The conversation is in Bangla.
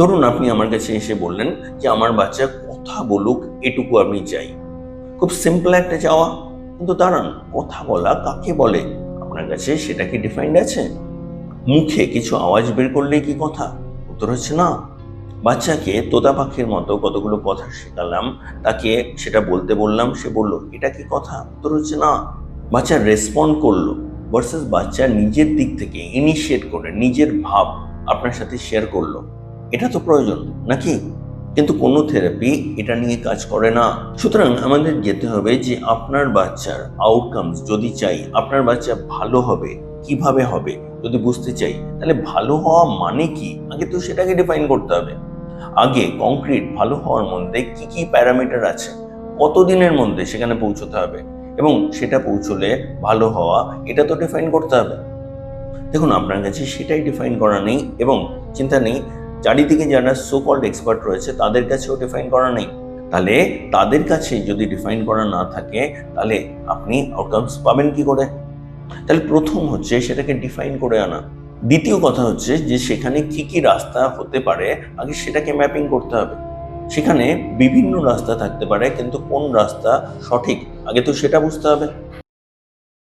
ধরুন আপনি আমার কাছে এসে বললেন যে আমার বাচ্চা কথা বলুক, এটুকু আমি চাই। খুব সিম্পল একটা চাওয়া, কিন্তু দাঁড়ান, কথা বলা কাকে বলে? আপনার কাছে সেটা কি ডিফাইন্ড আছে? মুখে কিছু আওয়াজ বের করলেই কি কথা? উত্তর হচ্ছে না। বাচ্চাকে তোতা পাখির মতো কতগুলো কথা শেখালাম, তাকে সেটা বলতে বললাম, সে বলল, এটা কি কথা? উত্তর হচ্ছে না। বাচ্চা রেসপন্ড করল ভার্সেস বাচ্চা নিজের দিক থেকে ইনিশিয়েট করে, নিজের ভাব আপনার সাথে শেয়ার করল। এটা তো প্রয়োজন, নাকি? কিন্তু কোনো থেরাপি এটা নিয়ে কাজ করে না। সুতরাং আমাদের যেতে হবে যে আপনার বাচ্চার আউটকামস যদি চাই, আপনার বাচ্চা ভালো হবে, কীভাবে হবে, যদি বুঝতে চাই, তাহলে ভালো হওয়া মানে কি? আগে তো সেটাকে ডিফাইন করতে হবে। আগে কংক্রিট ভালো হওয়ার মধ্যে কি কি প্যারামিটার আছে, কতদিনের মধ্যে সেখানে পৌঁছতে হবে, এবং সেটা পৌঁছলে ভালো হওয়া, এটা তো ডিফাইন করতে হবে। দেখুন, আপনার কাছে সেটাই ডিফাইন করা নেই, এবং চিন্তা নেই চারিদিকে যারা সো কল্ড এক্সপার্ট রয়েছে, তাদের কাছেও ডিফাইন করা নেই। তাহলে তাদের কাছে যদি ডিফাইন করা না থাকে, তাহলে আপনি আউটকামস পাবেন কি করে? তাহলে প্রথম হচ্ছে সেটাকে ডিফাইন করে আনা। দ্বিতীয় কথা হচ্ছে যে সেখানে কি কি রাস্তা হতে পারে, আগে সেটাকে ম্যাপিং করতে হবে। সেখানে বিভিন্ন রাস্তা থাকতে পারে, কিন্তু কোন রাস্তা সঠিক? আগে তো সেটা বুঝতে হবে।